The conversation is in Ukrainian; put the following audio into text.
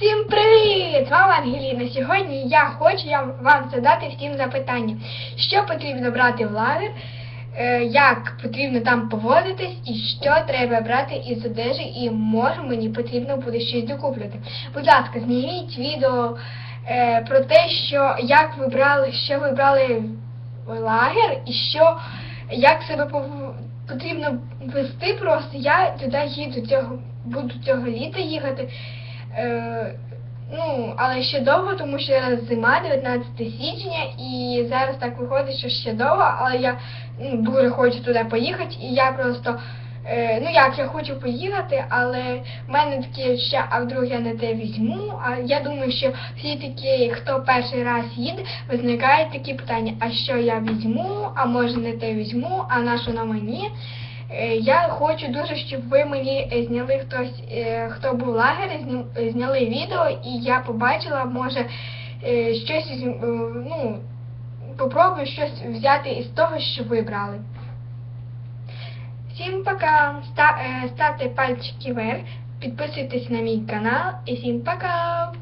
Всім привіт! З вами Ангеліна. Сьогодні я хочу вам задати всім запитання, що потрібно брати в лагер, е, як потрібно там поводитись і що треба брати із одежі, і може мені потрібно буде щось докуплювати. Будь ласка, зніміть відео е, про те, що як ви брали, що ви брали в лагер і що як себе потрібно вести. Просто я туди їду цього, буду цього літа їхати. Е, ну, але ще довго, тому що зараз зима, 19 січня, і зараз так виходить, що ще довго, але я ну, дуже хочу туди поїхати, і я просто. Е, ну як я хочу поїхати, але в мене таке ще, а вдруг я не те візьму. А я думаю, що всі такі, хто перший раз їде, виникають такі питання: а що я візьму, а може не те візьму, а на що на мені? Е, Я хочу дуже, щоб ви мені е, зняли хтось, е, хто був в лагері, зняли відео, і я побачила, може, щось ну, попробую щось взяти із того, що ви брали. Всім пока! Ставте пальчики вверх, підписуйтесь на мій канал і всім пока!